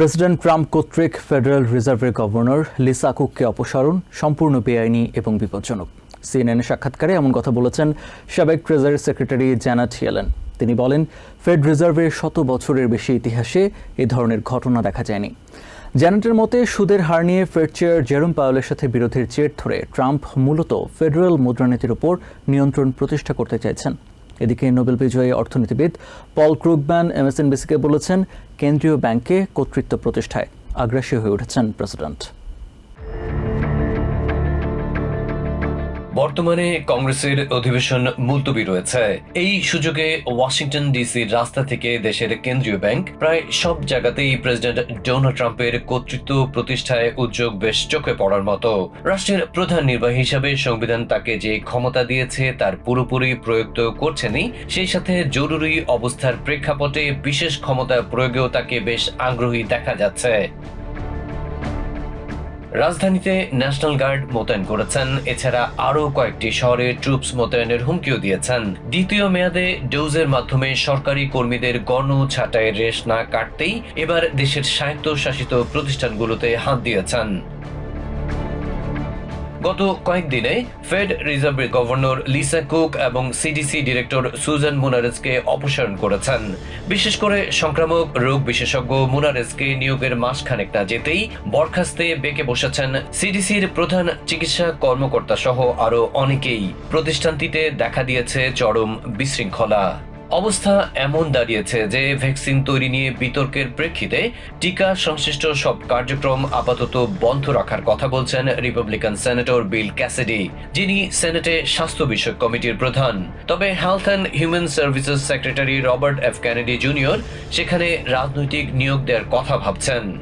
President Trump কর্তৃক federal রিজার্ভের governor Lisa কুককে অপসারণ, সম্পূর্ণ বেআইনি এবং বিপজ্জনক। সিএনএন সাক্ষাৎকারে এমন কথা বলেছেন সাবেক ট্রেজারি সেক্রেটারি জ্যানাট ইয়েলেন তিনি বলেন, ফেড রিজার্ভের শত বছরের বেশি ইতিহাসে এ ধরনের ঘটনা দেখা যায়নি। জ্যানেটের মতে, সুদের হার নিয়ে ফেড চেয়ার জেরম পাওয়েলের সাথে বিরোধের জের ধরে ট্রাম্প মূলত ফেডারেল মুদ্রানীতির উপর নিয়ন্ত্রণ প্রতিষ্ঠা করতে চাইছেন। এদিকে নোবেল বিজয়ী অর্থনীতিবিদ পল ক্রুগম্যান এমএসএনবিসিকে বলেছেন, কেন্দ্রীয় ব্যাংকে কর্তৃত্ব প্রতিষ্ঠায়। আগ্রাসী হয়ে উঠেছেন প্রেসিডেন্ট। বর্তমানে কংগ্রেসের অধিবেশন মুলতবি রয়েছে। এই সুযোগে ওয়াশিংটন ডিসির রাস্তা থেকে দেশের কেন্দ্রীয় ব্যাংক প্রায় সব জায়গাতেই প্রেসিডেন্ট ডোনাল্ড ট্রাম্পের কর্তৃত্ব প্রতিষ্ঠায় উদ্যোগ বেশ চোখে পড়ার মতো। রাষ্ট্রের প্রধান নির্বাহী হিসাবে সংবিধান তাকে যে ক্ষমতা দিয়েছে তার পুরোপুরি প্রয়োগ তো করছেনই, সেই সাথে জরুরি অবস্থার প্রেক্ষাপটে বিশেষ ক্ষমতা প্রয়োগেও তাকে বেশ আগ্রহী দেখা যাচ্ছে। রাজধানীতে ন্যাশনাল গার্ড মোতায়েন করেছেন। এছাড়া আরও কয়েকটি শহরে ট্রুপস মোতায়েনের হুমকিও দিয়েছেন। দ্বিতীয় মেয়াদে ডোজের মাধ্যমে সরকারি কর্মীদের গণ ছাঁটাইয়ের রেশ না কাটতেই এবার দেশের স্বায়ত্তশাসিত প্রতিষ্ঠানগুলোতে হাত দিয়েছেন। গত কয়েকদিনে ফেড রিজার্ভের গভর্নর লিসা কুক এবং সিডিসি ডিরেক্টর সুজান মুনারেসকে অপসারণ করেছেন। বিশেষ করে সংক্রামক রোগ বিশেষজ্ঞ মুনারেসকে নিয়োগের মাসখানেক না যেতেই বরখাস্তে বেঁকে বসেছেন সিডিসির প্রধান চিকিৎসা কর্মকর্তা সহ আরও অনেকেই। প্রতিষ্ঠানটিতে দেখা দিয়েছে চরম বিশৃঙ্খলা। অবস্থা এমন দাঁড়িয়েছে যে ভ্যাকসিন তৈরি নিয়ে বিতর্কের প্রেক্ষিতে টিকা সংশ্লিষ্ট সব কার্যক্রম আপাতত বন্ধ রাখার কথা বলছেন রিপাবলিকান সেনেটর বিল ক্যাসিডি, যিনি সেনেটে স্বাস্থ্য বিষয়ক কমিটির প্রধান। তবে health and human services secretary Robert F Kennedy junior সেখানে রাজনৈতিক নিয়োগ দেওয়ার কথা ভাবছেন।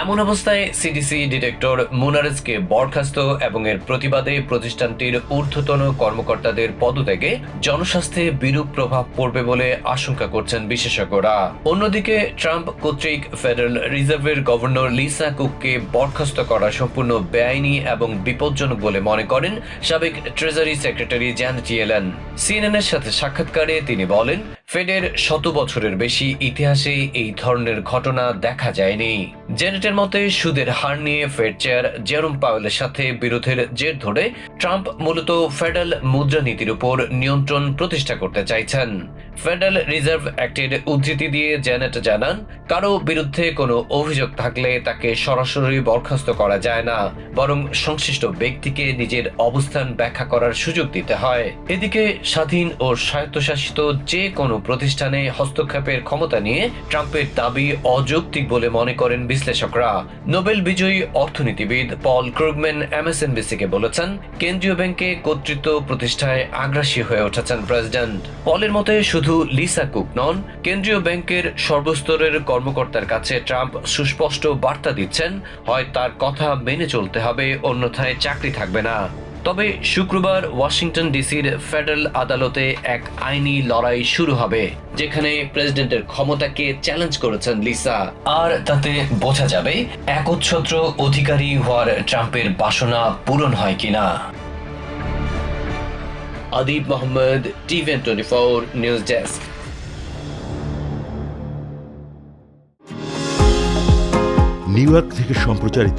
এমন অবস্থায় সিডিসি ডিরেক্টর মুনারেসকে বরখাস্ত এবং এর প্রতিবাদে প্রতিষ্ঠানটির ঊর্ধ্বতন কর্মকর্তাদের পদত্যাগে জনস্বাস্থ্যে বিরূপ প্রভাব পড়বে বলে আশঙ্কা করছেন বিশেষজ্ঞরা। অন্যদিকে ট্রাম্প কর্তৃক ফেডারেল রিজার্ভের গভর্নর লিসা কুককে বরখাস্ত করা সম্পূর্ণ বেআইনি এবং বিপজ্জনক বলে মনে করেন সাবেক ট্রেজারি সেক্রেটারি জ্যানেট ইয়েলেন সিএনএনের সাথে সাক্ষাৎকারে তিনি বলেন ফেডের শত বছরের বেশি ইতিহাসে এই ধরনের ঘটনা দেখা যায়নি। জেনেটের মতে, সুদের হার নিয়ে ফেড চেয়ার জেরোম পাওয়েলের সাথে বিরোধের জের ধরে ট্রাম্প মূলত ফেডারেল মুদ্রানীতির উপর নিয়ন্ত্রণ প্রতিষ্ঠা করতে চাইছেন। ফেডারেল রিজার্ভ অ্যাক্টের উদ্ধৃতি দিয়ে জেনেট জানান, কারও বিরুদ্ধে কোনো অভিযোগ থাকলে তাকে সরাসরি বরখাস্ত করা যায় না, বরং সংশ্লিষ্ট ব্যক্তিকে নিজের অবস্থান ব্যাখ্যা করার সুযোগ দিতে হয়। এদিকে স্বাধীন ও স্বায়ত্তশাসিত যে কোনো প্রতিষ্ঠানে হস্তক্ষেপের ক্ষমতা নিয়ে ট্রাম্পের দাবি অযৌক্তিক বলে মনে করেন বিশ্লেষকরা। নোবেল বিজয়ী অর্থনীতিবিদ পল ক্রুগম্যান এমএসএনবিসিকে বলেছেন, কেন্দ্রীয় ব্যাংকে কর্তৃত্ব প্রতিষ্ঠায় আগ্রাসী হয়ে উঠেছেন প্রেসিডেন্ট। পলের মতে শুধু লিসা কুক নন, কেন্দ্রীয় ব্যাংকের সর্বস্তরের কর্মকর্তার কাছে ট্রাম্প সুস্পষ্ট বার্তা দিচ্ছেন, হয় তার কথা মেনে চলতে হবে, অন্যথায় চাকরি থাকবে না। তবে শুক্রবার ওয়াশিংটন ডিসির ফেডারেল আদালতে এক আইনি লড়াই শুরু হবে, যেখানে প্রেসিডেন্টের ক্ষমতাকে চ্যালেঞ্জ করেছেন লিসা। আর তাতে বোঝা যাবে, একচ্ছত্র অধিকারী হওয়ার ট্রাম্পের বাসনা পূরণ হয় কিনা। Adib Mohammad TVN twenty four news desk. New York থেকে সম্প্রচারিত